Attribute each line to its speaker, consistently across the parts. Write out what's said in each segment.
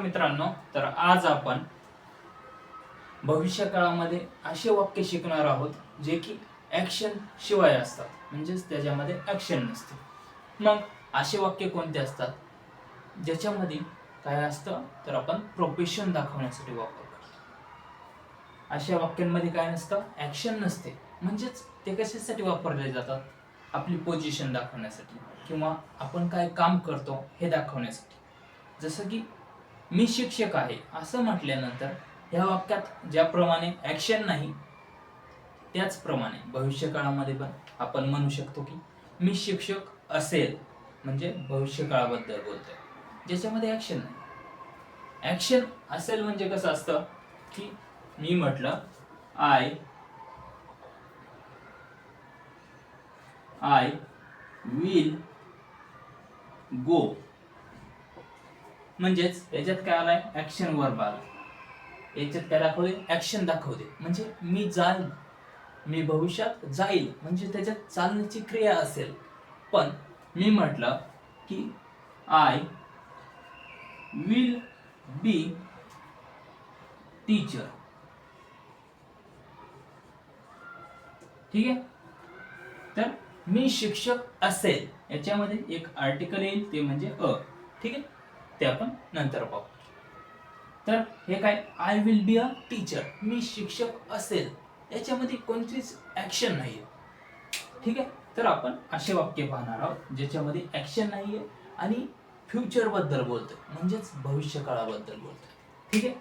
Speaker 1: मित्रांनो तर आज आपण भविष्य काळामध्ये असे वाक्य शिकणार आहोत जे की ऍक्शन शिवाय असतात. म्हणजेच त्याच्यामध्ये ऍक्शन नसते. मग असे वाक्य कोणते असतात? ज्याच्यामध्ये काय असतं? तर आपण प्रोफेशन दाखवण्यासाठी वापर करतो. अशा वाक्यांमध्ये काय नसतं? ऍक्शन नसते. म्हणजेच ते कशासाठी वापरले जातात? आपली पोझिशन दाखवण्यासाठी किंवा आपण काय काम करतो हे दाखवण्यासाठी. जसं की मी शिक्षक आहे असं म्हटल्यानंतर ह्या वाक्यात ज्याप्रमाणे ऍक्शन नाही त्याचप्रमाणे भविष्य काळामध्ये पण आपण म्हणू शकतो की मी शिक्षक असेल म्हणजे भविष्य काळाबद्दल बोलतोय. ज्याच्यामध्ये ॲक्शन नाही. ऍक्शन असेल म्हणजे कसं असतं की मी म्हटलं आय आय विल गो म्हणजेच याच्यात काय आलाय? ऍक्शन वर्ब आला याच्यात काय दाखवले ऍक्शन दाखवते म्हणजे मी जाईल. मी भविष्यात जाईल. म्हणजे त्याच्यात चालण्याची क्रिया असेल. पण मी म्हटलं की आय विल बी टीचर ठीक आहे? तर मी शिक्षक असेल. याच्यामध्ये एक आर्टिकल येईल. ते म्हणजे अ. ठीक आहे? ते आपण नंतर पाहू. तर हे काय? I will be a teacher मी शिक्षक असेल. याच्यामध्ये कोणतीच ऍक्शन नाहीये. ठीक आहे? तर आपण असे वाक्य पाहणार आहोत ज्याच्यामध्ये ऍक्शन नाहीये आणि फ्युचरबद्दल बोलतोय. म्हणजेच भविष्य काळाबद्दल बोलतोय. ठीक आहे?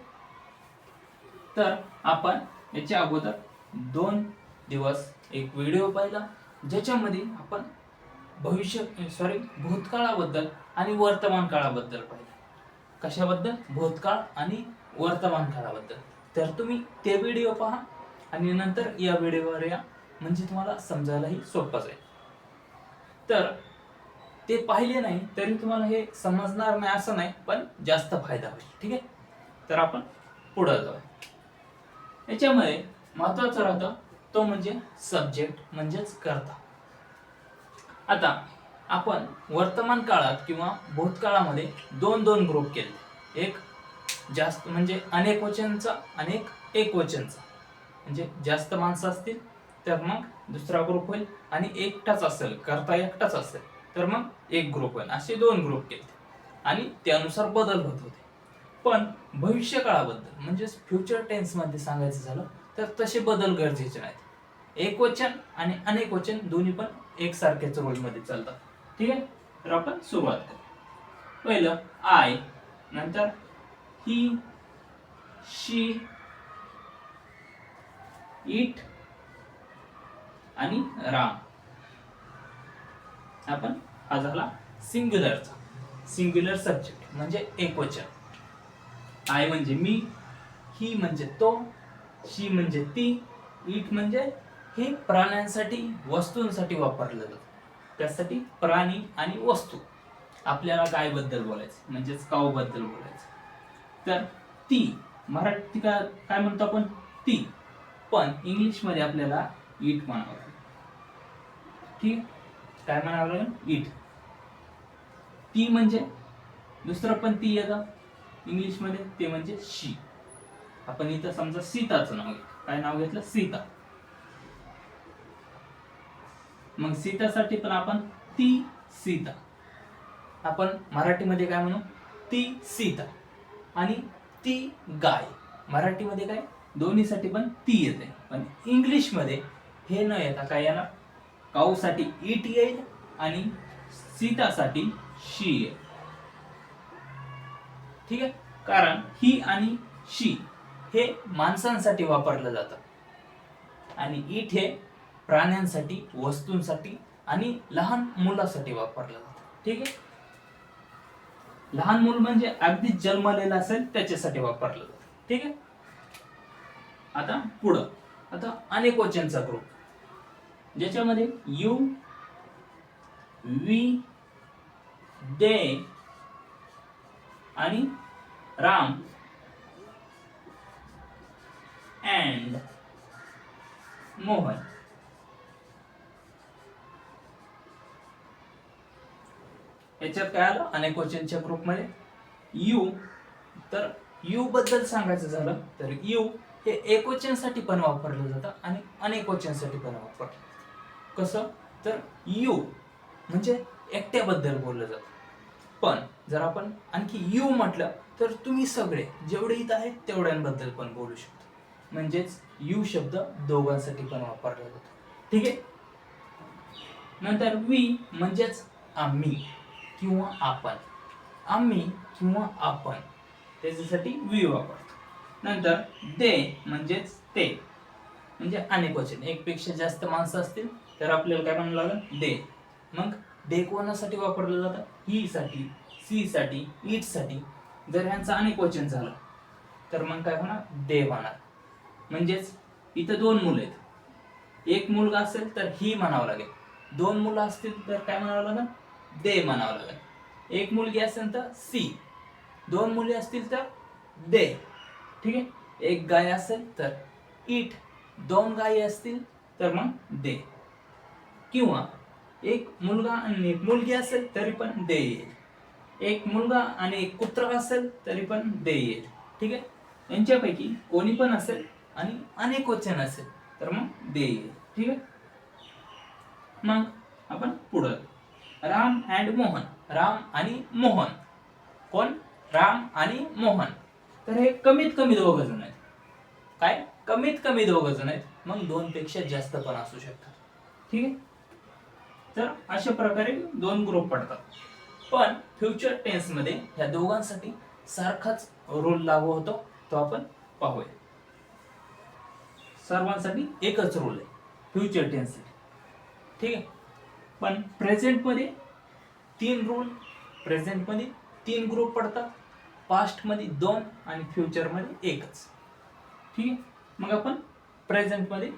Speaker 1: तर आपण याच्या अगोदर दोन दिवस एक व्हिडिओ पाहिला ज्याच्यामध्ये आपण भविष्य सॉरी भूतकाळाबद्दल आणि वर्तमान काळाबद्दल पाहिजे कशाबद्दल? भूतकाळ आणि वर्तमान काळाबद्दल तर तुम्ही ते व्हिडिओ पहा आणि नंतर या व्हिडिओवर या. म्हणजे तुम्हाला समजायलाही सोपं जाईल तर ते पाहिले नाही तरी तुम्हाला हे समजणार नाही असं नाही पण जास्त फायदा होईल. ठीक आहे? तर आपण पुढं जाऊया याच्यामध्ये महत्वाचं राहतं तो म्हणजे सब्जेक्ट म्हणजेच करता. आता आपण वर्तमान काळात किंवा भूतकाळामध्ये दोन दोन ग्रुप केले. एक जास्त म्हणजे अनेक वचनचा अनेक एक वचनचा. म्हणजे जास्त माणसं असतील तर मग दुसरा ग्रुप होईल आणि एकटाच असेल करता एकटाच असेल तर मग एक ग्रुप होईल. असे दोन ग्रुप केले. आणि त्यानुसार बदल होत होते. पण भविष्य काळाबद्दल म्हणजेच फ्युचर टेन्समध्ये सांगायचं झालं तर तसे बदल गरजेचे नाहीत. एक वचन आणि अनेक वचन दोन्ही पण एकसारख्याच रोलमध्ये चालतात. ठीक आहे? तर आपण सुरुवात करू. पहिलं आय नंतर ही शी इट आणि राम. आपण हा झाला सिंग्युलरचा सिंग्युलर सब्जेक्ट म्हणजे एकवचन आय म्हणजे मी ही म्हणजे तो शी म्हणजे ती इट म्हणजे हे प्राण्यांसाठी वस्तूंसाठी वापरलं जातं त्यासाठी प्राणी आणि वस्तू. आपल्याला गायबद्दल बोलायचं म्हणजेच काऊबद्दल बोलायचं. तर ती मराठी का काय म्हणतो आपण? ती. पण इंग्लिशमध्ये आपल्याला इट म्हणावं लागेल. ठीक? काय म्हणावं लागेल? इट ती म्हणजे दुसरं पण ती येतं इंग्लिशमध्ये ते म्हणजे शी. आपण इथं समजा सीताचं नाव घेतलं. काय नाव घेतलं? सीता. मग सीतासाठी पण आपण ती सीता. आपण मराठीमध्ये काय म्हणू? ती सीता आणि ती गाय. मराठीमध्ये काय? दोन्हीसाठी पण ती येते. पण इंग्लिशमध्ये हे न येता काय याला? काऊसाठी इट येईल आणि सीतासाठी शी येईल. ठीक आहे? कारण ही आणि शी हे माणसांसाठी वापरलं जातं. आणि इट हे प्राण्यांसाठी वस्तूंसाठी आणि लहान मुलासाठी वापरलं जातं. ठीक आहे? लहान मूल म्हणजे अगदी जन्मलेलं असेल त्याच्यासाठी वापरलं जातं. ठीक आहे? आता पुढं. आता अनेक वचनचा ग्रुप. ज्याच्यामध्ये यू वी दे आणि राम अँड मोहन. याच्यात काय आलं? अनेक क्वेश्चनच्या ग्रुपमध्ये यू तर यू बद्दल सांगायचं झालं तर यू हे एकवचनसाठी पण वापरलं जातं आणि अनेकवचनसाठी पण वापरलं कसं? तर यू म्हणजे एकट्याबद्दल बोललं जातं. पण जर आपण आणखी यू म्हटलं तर तुम्ही सगळे जेवढे इथं आहेत तेवढ्यांबद्दल पण बोलू शकतो. म्हणजेच यू शब्द दोघांसाठी पण वापरला जातो. ठीक आहे? नंतर वी म्हणजेच आम्ही. किंवा आपण. आम्ही किंवा आपण. त्याच्यासाठी वी वापरतो. नंतर दे म्हणजेच ते. म्हणजे अनेक वचन. एकपेक्षा जास्त माणसं असतील तर आपल्याला काय म्हणावं लागेल? दे मग दे कोणासाठी वापरलं जातं? ही साठी सी साठी इटसाठी. जर ह्यांचं अनेक वचन झालं तर मग काय होणार? दे होणार. म्हणजेच इथं दोन मुलं आहेत. एक मुलगा असेल तर ही म्हणावं लागेल. दोन मुलं असतील तर काय म्हणावं लागेल? दे म्हणावं लागेल. एक मुलगी असेल तर सी. दोन मुली असतील तर दे. ठीक आहे? एक गाय असेल तर इट दोन गायी असतील तर मग दे. किंवा एक मुलगा आणि एक मुलगी असेल तरी पण दे. येईल एक मुलगा आणि एक कुत्रा असेल तरी पण दे. येईल ठीक आहे? यांच्यापैकी कोणी पण असेल आणि अनेक वचन असेल तर मग दे. येईल ठीक आहे? मग आपण पुढं राम अँड मोहन. राम आणि मोहन. कोण? राम आणि मोहन. तर हे कमीत कमी दोघ जण आहेत. काय? कमीत कमी दोघ जण आहेत. मग दोन पेक्षा जास्त पण असू शकतात. ठीक आहे? तर अशा प्रकारे दोन ग्रुप पडतात. पण फ्युचर टेन्समध्ये ह्या दोघांसाठी सारखाच रूल लागू होतो. तो आपण पाहूया. सर्वांसाठी एकच रूल आहे. फ्युचर टेन्ससाठी ठीक आहे? पण प्रेझेंटमध्ये तीन रूल प्रेझेंटमध्ये तीन ग्रुप पडतात. पास्टमध्ये दोन आणि फ्युचरमध्ये एकच. ठीक आहे? मग आपण प्रेझेंटमध्ये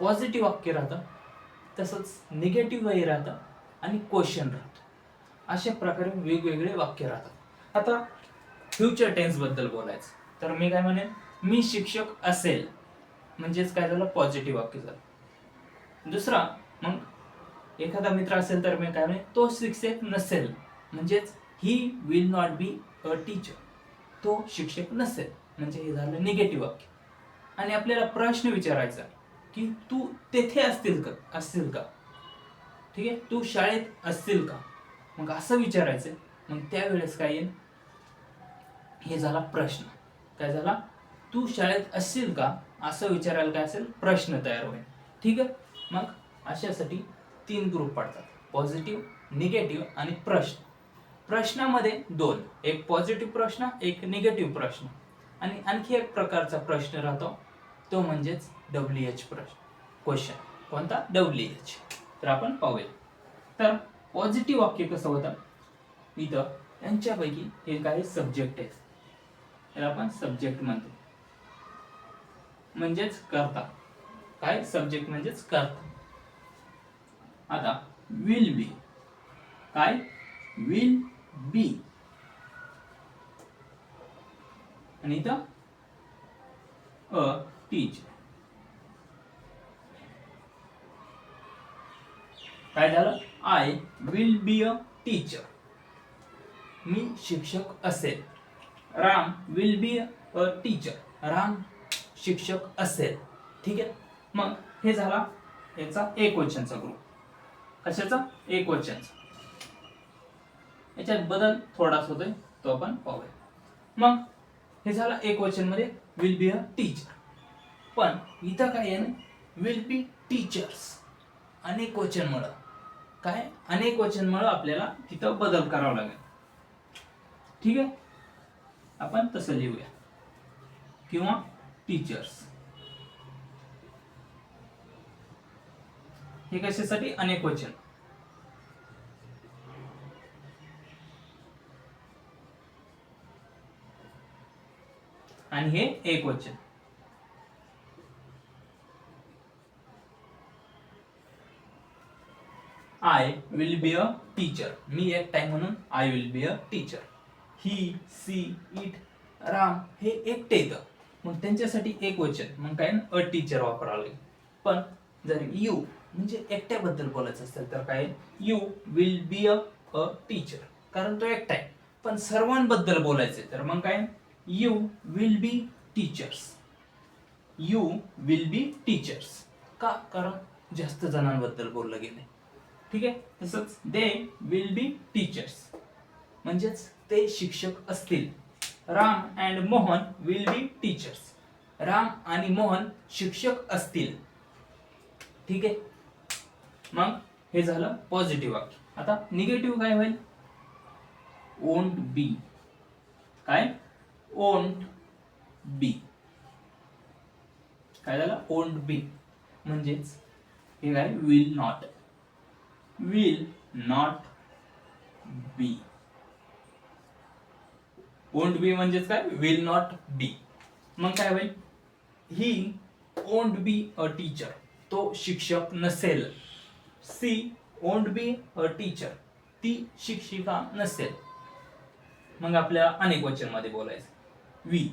Speaker 1: पॉझिटिव्ह वाक्य राहतं तसंच निगेटिव्हही राहतं आणि क्वेश्चन राहतं. अशा प्रकारे वेगवेगळे वाक्य राहतात. आता फ्युचर टेन्सबद्दल बोलायचं. तर मी काय म्हणेन? मी शिक्षक असेल. म्हणजेच काय झालं? पॉझिटिव्ह वाक्य झालं. दुसरा मग एखादा मित्र असेल तर मी काय म्हणे तो शिक्षक नसेल. म्हणजेच he will not be a teacher तो शिक्षक नसेल. म्हणजे हे झालं निगेटिव्ह वाक्य. आणि आपल्याला प्रश्न विचारायचा की तू तेथे असतील का? असतील का? ठीक आहे? तू शाळेत असतील का? मग असं विचारायचं. मग त्यावेळेस काय येईल? हे झाला प्रश्न. काय झाला? तू शाळेत असशील का? असं विचारायला काय असेल? प्रश्न तयार होईल. ठीक आहे? मग अशासाठी तीन ग्रुप पडतात. पॉझिटिव्ह निगेटिव्ह आणि प्रश्न. प्रश्नामध्ये दोन. एक पॉझिटिव्ह प्रश्न एक निगेटिव्ह प्रश्न. आणि आणखी एक प्रकारचा प्रश्न राहतो. तो म्हणजेच डब्ल्यू एच प्रश्न. क्वेश्चन कोणता? डब्ल्यू एच तर आपण पाहूया. तर पॉझिटिव्ह वाक्य कसं होतं? इथं यांच्यापैकी हे काही सब्जेक्ट आहेत. त्याला आपण सब्जेक्ट म्हणतो. म्हणजेच करता. काय? सब्जेक्ट म्हणजेच करता. आता विल बी काय? विल बी आणि इथं अ टीचर काय झालं? I will be a teacher मी शिक्षक असेल. Ram will be a teacher Ram शिक्षक असेल. ठीक आहे? मग हे झाला याचा एक क्वेश्चनचा ग्रुप कशाचा एक वचनचा. याच्यात बदल थोडासा होतोय तो आपण पाहूया. मग हे झालं एक वचनमध्ये विल बी अ टीचर पण इथं काय आहे? ना विल बी टीचर्स अनेक वचनमुळं काय? अनेक वचनमुळं आपल्याला तिथं बदल करावा लागेल. ठीक आहे? आपण तसं लिहूया. किंवा टीचर्स हे कशासाठी? अनेक वचन. आणि हे एक वचन. I will be a teacher मी एक टाइम म्हणून I will be a teacher he she it Ram हे एकटे येतं. मग त्यांच्यासाठी एक वचन. मग काय? अ टीचर वापरावं लागेल. पण जर यू म्हणजे एकट्याबद्दल बोलायचं असेल तर काय? You will be a a teacher कारण तो एकटा आहे. पण सर्वांबद्दल बोलायचं तर मग काय? You will be teachers you will be teachers का? कारण जास्त जणांबद्दल बोललं गेलं ठीक आहे? तसंच दे विल बी टीचर्स म्हणजेच ते शिक्षक असतील. Ram and Mohan will be teachers Ram आणि मोहन शिक्षक असतील. ठीक आहे? मग हे झालं पॉझिटिव्ह वाक्य. आता निगेटिव्ह काय होईल? ओंट बी काय? ओंट बी काय झालं? ओंट बी म्हणजेच हे काय? Will not will not be won't be म्हणजेच काय? विल नॉट बी मग काय होईल? ही ओंट बी अ टीचर तो शिक्षक नसेल. सी ओंट बी अ टीचर ती शिक्षिका नसेल. मग आपल्याला अनेक वचनमध्ये बोलायचं. वी.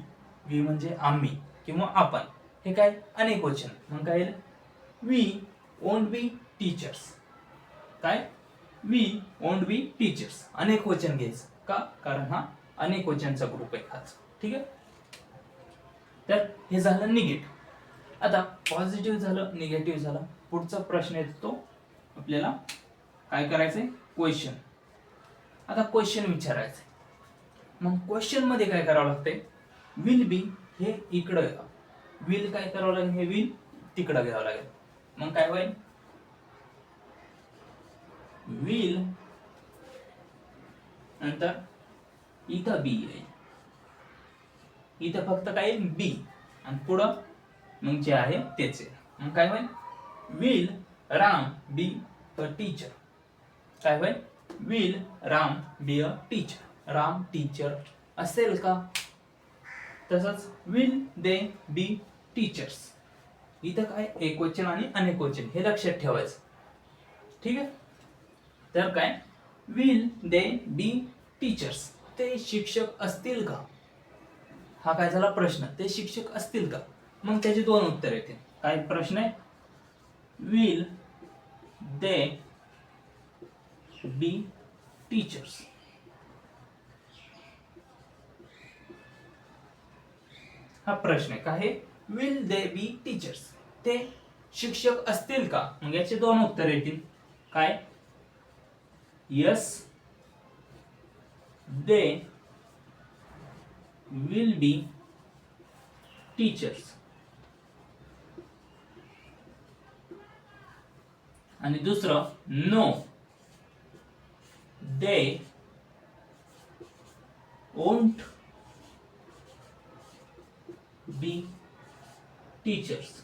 Speaker 1: वी म्हणजे आम्ही किंवा आपण. हे काय? अनेक वचन. मग काय वी ओंट बी टीचर्स काय? वी ओंट बी टीचर्स अनेक वचन घ्यायचं. का? कारण हा अनेक वचनचा ग्रुप आहे हाच ठीक आहे? तर हे झालं निगेटिव्ह. आता पॉझिटिव्ह झालं निगेटिव्ह झालं. पुढचा प्रश्न येतो तो आपल्याला काय करायचंय? क्वेश्चन आता क्वेश्चन विचारायचंय. मग क्वेश्चनमध्ये काय करावं लागतंय? विल बी हे इकडं विल काय करावं लागेल? हे विल तिकडं घ्यावं लागेल. मग काय होईल? विल नंतर इथं बी येईल. इथं फक्त काय येईल? बी आणि पुढं मग जे आहे तेच आहे मग काय होईल? Will Ram be a teacher काय होय? Will Ram be a teacher Ram teacher असेल का? तसंच विल दे बी टीचर्स इथं काय? एकवचन आणि अनेकवचन हे लक्षात ठेवायचं. ठीक आहे? तर काय? विल दे बी टीचर्स ते शिक्षक असतील का? हा काय झाला प्रश्न. ते शिक्षक असतील का? मग त्याचे दोन उत्तर येतील. काय प्रश्न आहे? विल दे बी टीचर्स हा प्रश्न आहे. विल दे बी टीचर्स ते शिक्षक असतील का? मग याचे दोन उत्तर येतील. काय? Yes they will be teachers आणि दुसरं no they won't be teachers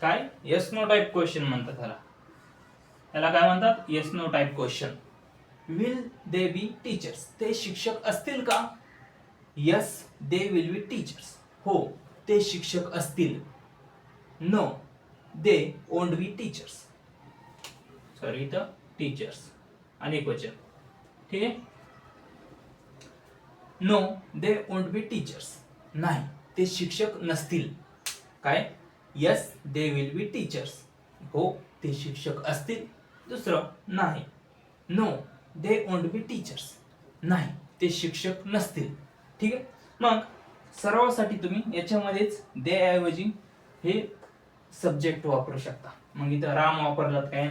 Speaker 1: काय? येस नो टाईप क्वेश्चन म्हणतात त्याला. त्याला काय म्हणतात? Yes no type question will they be teachers ते शिक्षक असतील का? Yes they will be teachers हो ते शिक्षक असतील. No they won't be teachers sorry इथं टीचर्स अनेक वचन. ठीक आहे? No they won't be teachers नाही ते शिक्षक नसतील. काय? Yes they will be teachers हो ते शिक्षक असतील. दुसरं नाही. No they won't be teachers नाही ते शिक्षक नसतील. ठीक आहे? मग सरावासाठी तुम्ही याच्यामध्येच दे ऐवजी हे सब्जेक्ट वापरू शकता. मग इथं राम वापरलात काय?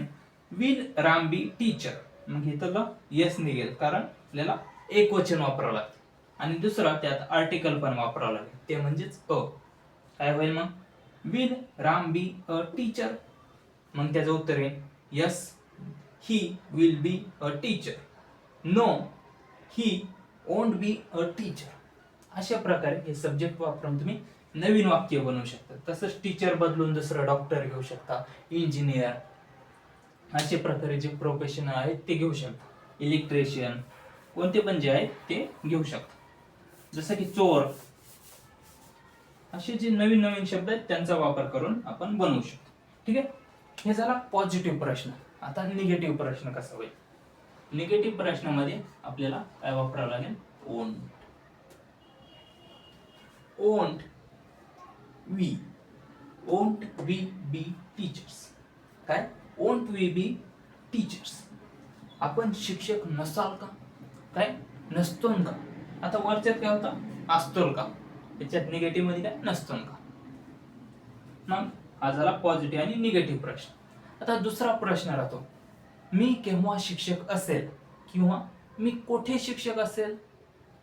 Speaker 1: Will Ram be teacher. मग इथं येस निघेल. कारण आपल्याला एक वचन वापरावं लागतं. आणि दुसरा त्यात आर्टिकल पण वापरावं लागेल. ते म्हणजेच अ. काय होईल मग? Will Ram be a teacher. मग त्याचं उत्तर आहे yes he will be a teacher. No he won't be a teacher. अशा प्रकारे हे सब्जेक्ट वापरून तुम्ही नवीन वाक्य बनवू शकता. तसंच टीचर बदलून दुसरं डॉक्टर घेऊ शकता इंजिनियर अशा प्रकारे जे प्रोफेशनल आहेत ते घेऊ शकता. इलेक्ट्रिशियन कोणते पण जे आहेत ते घेऊ शकता. जसं की चोर. असे जे नवीन नवीन शब्द आहेत त्यांचा वापर करून आपण बनवू शकतो. ठीक आहे? हे झाला पॉझिटिव्ह प्रश्न. आता निगेटिव्ह प्रश्न कसा होईल? निगेटिव्ह प्रश्नामध्ये आपल्याला काय वापरावं लागेल? Won't won't we won't we be teachers काय? ओंट वी बी टीचर्स आपण शिक्षक नसाल का? काय? नसतो का? आता वरच्यात काय होता? असतोल का? त्याच्यात निगेटिव्हमध्ये काय? नसतो का? मग हा झाला पॉझिटिव्ह आणि निगेटिव्ह प्रश्न. आता दुसरा प्रश्न राहतो. मी केव्हा शिक्षक असेल? किंवा मी कोठे शिक्षक असेल?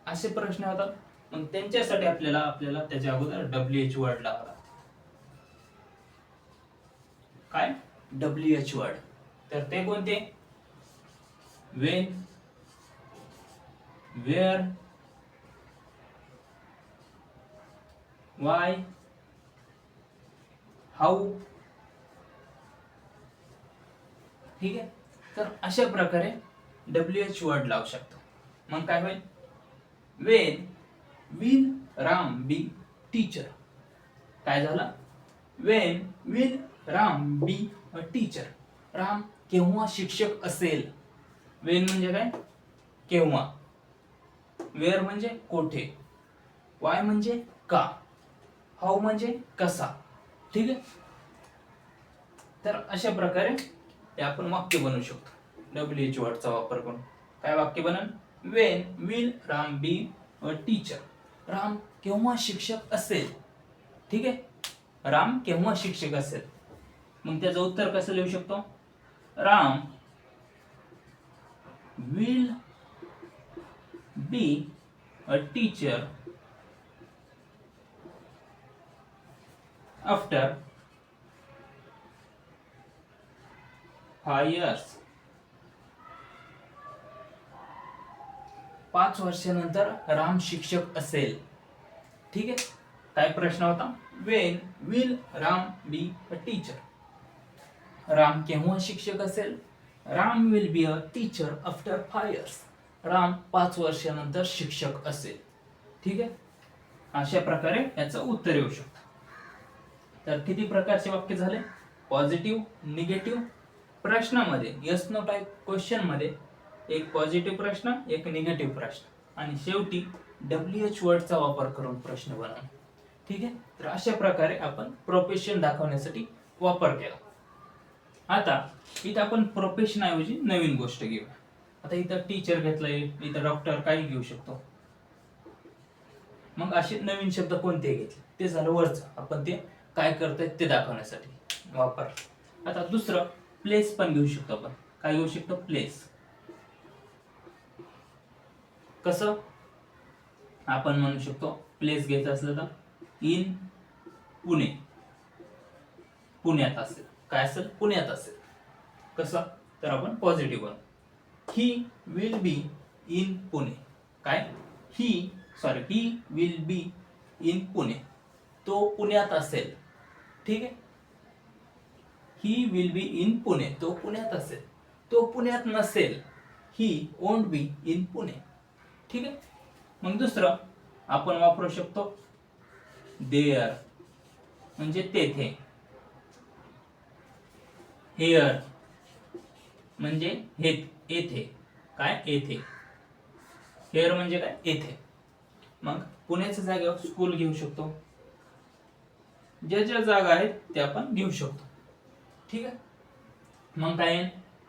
Speaker 1: असे प्रश्न होतात मग त्यांच्यासाठी आपल्याला आपल्याला त्याच्या अगोदर डब्ल्यू एच वर्ड लागला. काय? डब्ल्यू एच वर्ड तर ते कोणते? वेन वेअर वाय हाऊ ठीक आहे? तर अशा प्रकारे डब्ल्यू एच वर्ड लावू शकतो. मग काय होईल? When will Ram be teacher. काय झालं? When will Ram be a teacher. Ram केव्हा शिक्षक असेल? वेन म्हणजे काय? केव्हा? वेअर म्हणजे कोठे? वाय म्हणजे का? हाऊ म्हणजे कसा? ठीक आहे? तर अशा प्रकारे हे आपण वाक्य बनवू शकतो. डब्ल्यू एच वर्डचा वापर करून. काय वाक्य बनन? When will Ram be a teacher. Ram केव्हा शिक्षक असेल? ठीक आहे? राम केव्हा शिक्षक असेल? मग त्याचं उत्तर कसं लिहू शकतो? Ram will be a teacher after five years पाच वर्षानंतर राम शिक्षक असेल. ठीक आहे? काय प्रश्न होता? When will Ram be a teacher Ram केव्हा शिक्षक असेल? Ram will be a teacher after five years Ram पाच वर्षानंतर शिक्षक असेल. ठीक आहे? अशा प्रकारे याचं उत्तर येऊ शकतं. तर किती प्रकारचे वाक्य झाले? पॉझिटिव्ह निगेटिव्ह प्रश्नामध्ये यस नो टाईप क्वेश्चनमध्ये एक पॉझिटिव्ह प्रश्न एक निगेटिव्ह प्रश्न. आणि शेवटी डब्ल्यू एच वर्डचा वापर करून प्रश्न बनवणे ठीक आहे? तर अशा प्रकारे आपण प्रोफेशन दाखवण्यासाठी वापर केला. आता इथं आपण प्रोफेशन ऐवजी नवीन गोष्ट घेऊया. आता इथं टीचर घेतलंय इथं डॉक्टर काही घेऊ शकतो. मग असे नवीन शब्द कोणते घेतले? ते झालं वरचं. आपण ते काय करतोय ते दाखवण्यासाठी वापर. आता दुसरं प्लेस पण घेऊ शकतो आपण. काय घेऊ शकतो? प्लेस कसं? आपण म्हणू शकतो प्लेस घ्यायचं असलं तर इन पुणे पुण्यात असेल. काय असेल? पुण्यात असेल. कसं? तर आपण positive he will be in Pune काय? He sorry he will be in Pune तो पुण्यात असेल. ठीक आहे? He will be in Pune तो पुण्यात असेल. तो पुण्यात नसेल. ही ओंट बी इन पुणे ठीक आहे? मग दुसरं आपण वापरू शकतो देअर म्हणजे तेथे. हेअर म्हणजे हे येथे. काय? येथे. हेअर म्हणजे काय? येथे. मग पुण्याच्या जागेवर स्कूल घेऊ शकतो. ज्या ज्या जागा आहेत त्या आपण घेऊ शकतो. ठीक आहे? मग काय?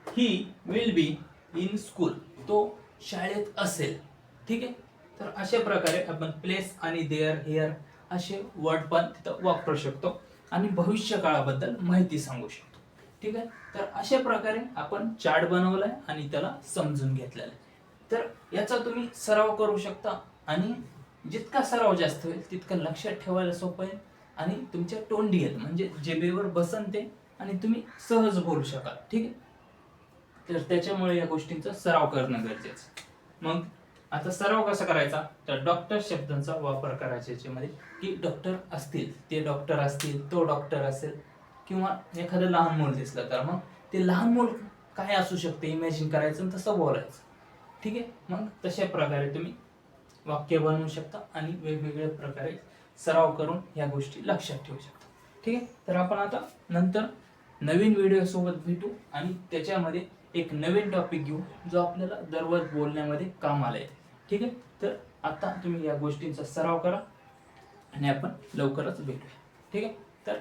Speaker 1: He will be in school तो शाळेत असेल. ठीक आहे? तर अशा प्रकारे आपण प्लेस आणि देअर हेअर असे वर्ड पण तिथं वापरू शकतो आणि भविष्य काळाबद्दल माहिती सांगू शकतो. ठीक आहे? तर अशा प्रकारे आपण चार्ट बनवलाय आणि त्याला समजून घेतलेलं आहे. तर याचा तुम्ही सराव करू शकता आणि जितका सराव जास्त होईल तितकं लक्षात ठेवायला सोपं आहे आणि तुमच्या तोंडी म्हणजे जेबेवर बसन ते आणि तुम्ही सहज बोलू शकाल. ठीक आहे? तर त्याच्यामुळे या गोष्टींचा सराव करणं गरजेचं मग आता सराव कसा करायचा? तर डॉक्टर शब्दांचा वापर करायचा याच्यामध्ये. की डॉक्टर असतील ते डॉक्टर असतील तो डॉक्टर असेल किंवा एखादं लहान मूल दिसलं तर मग ते लहान मूल काय असू शकते? इमॅजिन करायचं आणि तसं बोलायचं. ठीक आहे? मग तशा प्रकारे तुम्ही वाक्य बनवू शकता आणि वेगवेगळ्या प्रकारे सराव करून या गोष्टी लक्षात ठेवू शकता. ठीक आहे? तर आपण आता नंतर नवीन व्हिडिओसोबत भेटू आणि त्याच्यामध्ये एक नवीन टॉपिक घेऊ जो आपल्याला दररोज बोलण्यामध्ये काम आला आहे ठीक आहे? तर आता तुम्ही या गोष्टींचा सराव करा आणि आपण लवकरच भेटूया. ठीक आहे? तर